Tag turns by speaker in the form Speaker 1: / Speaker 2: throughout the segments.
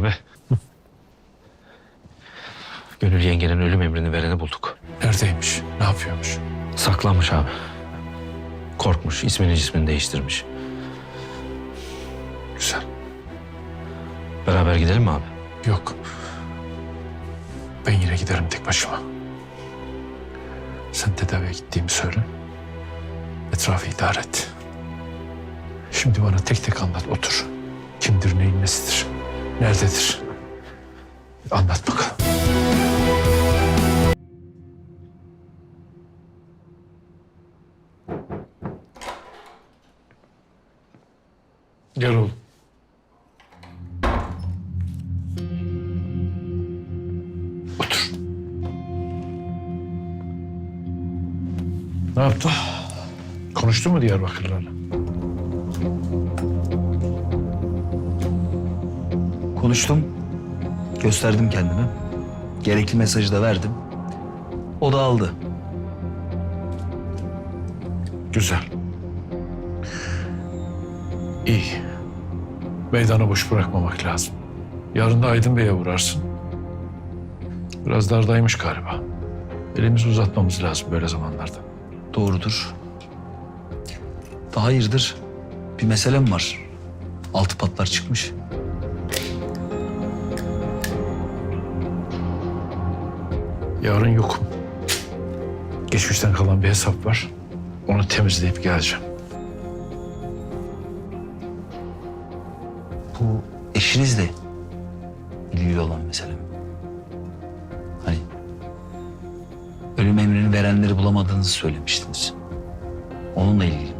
Speaker 1: Abi. Gönül yengenin ölüm emrini vereni bulduk.
Speaker 2: Neredeymiş? Ne yapıyormuş?
Speaker 1: Saklanmış abi. Korkmuş, ismini cismini değiştirmiş.
Speaker 2: Güzel.
Speaker 1: Beraber gidelim mi abi?
Speaker 2: Yok. Ben yine giderim tek başıma. Sen tedaviye gittiğimi söyle. Etrafı idare et. Şimdi bana tek tek anlat otur. Nerededir? Anlat bakalım. Gel oğlum. Otur. Ne yaptın? Konuştun mu Diyarbakırlarla?
Speaker 3: Konuştum. Gösterdim kendimi. Gerekli mesajı da verdim. O da aldı.
Speaker 2: Güzel. İyi. Meydanı boş bırakmamak lazım. Yarın da Aydın Bey'e uğrarsın. Biraz dardaymış galiba. Elimizi uzatmamız lazım böyle zamanlarda.
Speaker 3: Doğrudur. Daha hayırdır? Bir meselem var. Altı patlar çıkmış.
Speaker 2: Yarın yokum. Geçmişten kalan bir hesap var. Onu temizleyip geleceğim.
Speaker 3: Bu eşinizle ilgili olan mesele mi? Hani ölüm emrini verenleri bulamadığınızı söylemiştiniz. Onunla ilgili?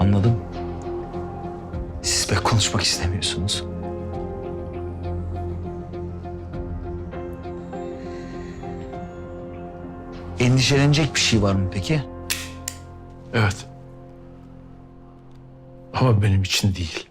Speaker 3: Anladım konuşmak istemiyorsunuz? Endişelenecek bir şey var mı peki?
Speaker 2: Evet. Ama benim için değil.